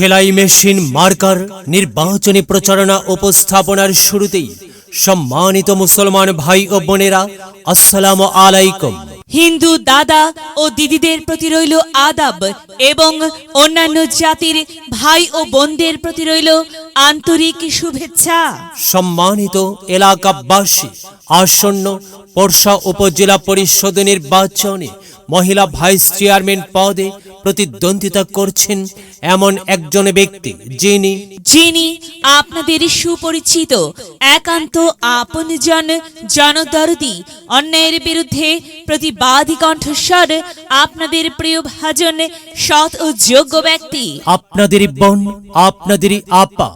সেলাই machine marker নির্বাচনী প্রচারণা উপস্থাপনার শুরুতেই সম্মানিত মুসলমান ভাই ও বোনেরা আসসালামু আলাইকুম। হিন্দু দাদা ও দিদিদের প্রতি রইল আদাব এবং অন্যান্য জাতির ভাই ও বোনদের প্রতি রইল আন্তরিক শুভেচ্ছা। সম্মানিত এলাকাবাসী আসন্ন পর্ষা উপজেলা পরিষদ নির্বাচনে মহিলা ভাইস চেয়ারম্যান পদে প্রতিদ্বন্দ্বিতা করছেন এমন একজন ব্যক্তি যিনি যিনি আপনাদের সুপরিচিত একান্ত আপনজন জনদরদি অন্যায়ের বিরুদ্ধে প্রতিবাদী কণ্ঠস্বর আপনাদের প্রিয় ভাজন সৎ ও যোগ্য ব্যক্তি। আপনাদেরই বোন আপনাদেরই আপা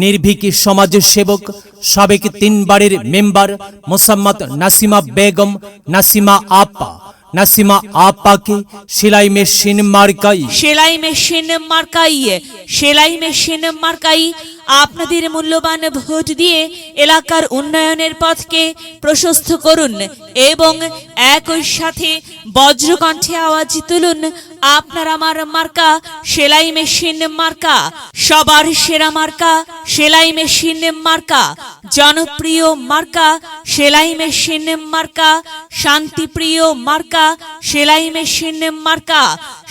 নির্ভীকি সমাজ সেবক সাবেক তিনবারের মেম্বার মোসাম্মদ নাসিমা বেগম, নাসিমা আপা। নাসিমা আপাকে সেলাই মেশিন মার্কাই। সেলাই মেশিন মার্কাই, সেলাই মেশিন মার্কাই। আপনাদের মূল্যবান ভোট দিয়ে এলাকার উন্নয়নের পথকে প্রশস্ত করুন এবং একই সাথে বজ্রকণ্ঠে আওয়াজ তুলুন। আপনার আমার মার্কা, সেলাই মেশিন মার্কা, সবার সেরা মার্কা, সেলাই মেশিন মার্কা, জনপ্রিয় মার্কা, সেলাই মেশিন মার্কা, শান্তিপ্রিয় মার্কা, সেলাই মেশিন মার্কা,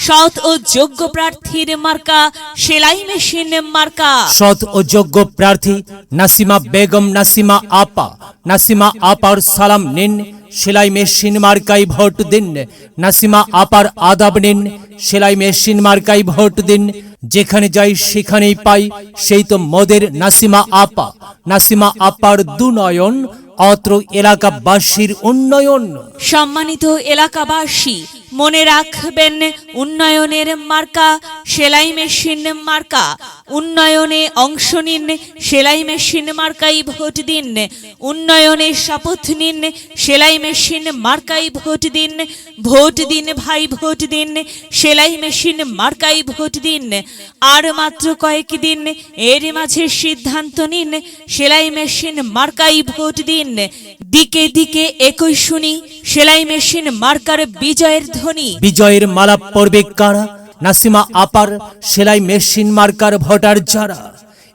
সৎ ও যোগ্য প্রার্থীর মার্কা, সেলাই মেশিন মার্কা। সৎ ও যোগ্য প্রার্থী নাসিমা বেগম, নাসিমা আপা, নাসিমা আপার সালাম নিন। সেলাই মেশিন মার্কাই ভোট দিন। নাসিমা আপার আদাব নিন। সেলাই মেশিন মার্কাই ভোট দিন। যেখানে যাই সেখানেই পাই। সেই তো মদের নাসিমা আপা। নাসিমা আপার দুনয়ন। অত্র এলাকাবাসীর উন্নয়ন। সম্মানিত এলাকাবাসী, মনে রাখবেন উন্নয়নের মার্কা, সেলাই মেশিন মার্কা। উন্নয়নে অংশ নিন, সেলাই মেশিন মার্কাই ভোট দিন। উন্নয়নে শপথ নিন, সেলাই মেশিন মার্কাই ভোট দিন। ভোট দিন ভাই, ভোট দিন, সেলাই মেশিন মার্কাই ভোট দিন। আর মাত্র কয়েক দিন, এর মাঝে সিদ্ধান্ত নিন, সেলাই মেশিন মার্কাই ভোট দিন। দিকে দিকে একই শুনি, সেলাই মেশিন মার্কার বিজয়ের ধ্বনি। বিজয়ের মালা পড়বে কারা? নাসিমা আপার সেলাই মেশিন মার্কার ভোটার যারা?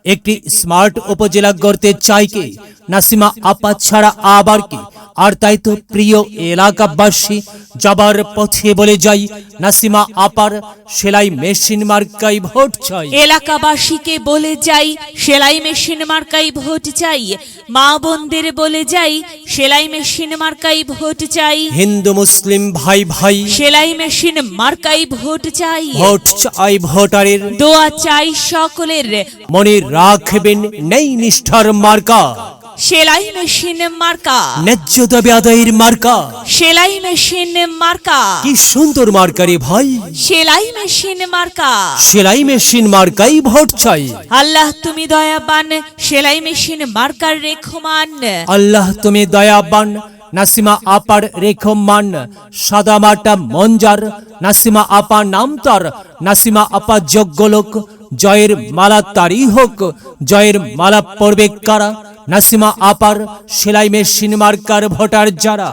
একটি স্মার্ট উপজেলা গড়তে চাই কে? নাসিমা আপা ছাড়া আবার কি? আর তাই তো প্রিয় এলাকাবাসী যাবার পথে বলে যাই নাসিমা আপার সেলাই মেশিন মার্কাই ভোট চাই। এলাকাবাসীকে বলে যাই সেলাই মেশিন মার্কাই ভোট চাই। মা বোনদের বলে যাই সেলাই মেশিন মার্কাই ভোট চাই। হিন্দু মুসলিম ভাই ভাই সেলাই মেশিন মার্কাই ভোট চাই। ভোট চাই ভোটারের। দোয়া চাই সকলের। মনে রাখবেন নেই নিষ্ঠার মার্কা। সেলাই মেশিন মার্কা। ন্যায্য দাবি আদায়ের মার্কা। সেলাই মেশিন মার্কা। কি সুন্দর মার্কারে ভাই। সেলাই মেশিন মার্কা। সেলাই মেশিন মার্কাই ভোট চাই। আল্লাহ তুমি দয়াবান সেলাই মেশিন মার্কার রেখমান। আল্লাহ তুমি দয়াবান নাসিমা আপার রেখো মান সাদা মাটা মঞ্জার নাসিমা আপা নাম তার। নাসিমা আপা যোগ্য লোক জয়ের মালা তারই হোক। জয়ের মালা পড়বে কারা? নাসিমা আপার সেলাই মেশিন মার্কার ভোটার যারা?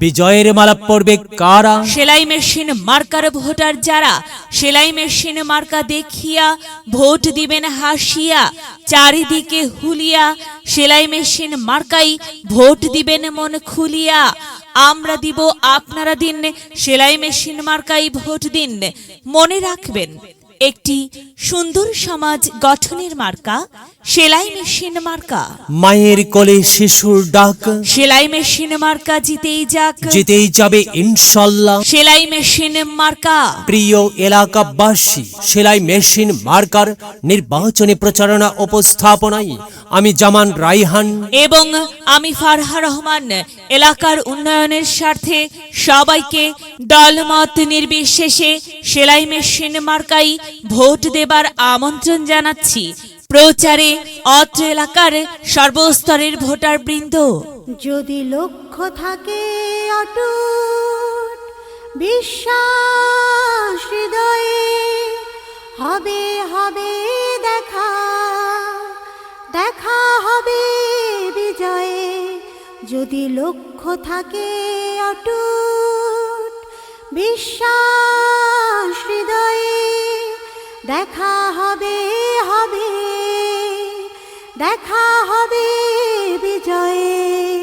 বিজয়ের মালা পড়বে কারা? সেলাই মেশিন মার্কার ভোটার যারা? সেলাই মেশিন মার্কা দেখিয়া ভোট দিবেন হাসিয়া, চারিদিকে হুলিয়া। সেলাই মেশিন মার্কাই ভোট দিবেন মন খুলিয়া। আমরা দিব আপনারা দিন সেলাই মেশিন মার্কাই ভোট দিন। মনে রাখবেন একটি সুন্দর সমাজ গঠনের মার্কা সেলাই মেশিন মার্কা। মায়ের কোলে শিশুর ডাক। সেলাই মেশিন মার্কা জিতেই যাক। যেতেই যাবে ইনশাল্লাহ। সেলাই মেশিন মার্কা। প্রিয় এলাকাবাসী সেলাই মেশিন মার্কার নির্বাচনী প্রচারণা উপস্থাপনায় আমি জামান রাইহান এবং আমি ফারহা রহমান এলাকার উন্নয়নের স্বার্থে সবাইকে দলমত নির্বিশেষে সেলাই মেশিন মার্কাই ভোট দেবার আমন্ত্রণ জানাচ্ছি। প্রচারে অত্র এলাকার সর্বস্তরের ভোটার বৃন্দ যদি লক্ষ্য থাকে অটুট, বিশ্বাস হৃদয়ে হবে হবে দেখা। দেখা হবে বিজয়ে। যদি লক্ষ্য থাকে অটুট বিশ্বাস হৃদয়ে দেখা হবে হবে। দেখা হবে বিজয়ে।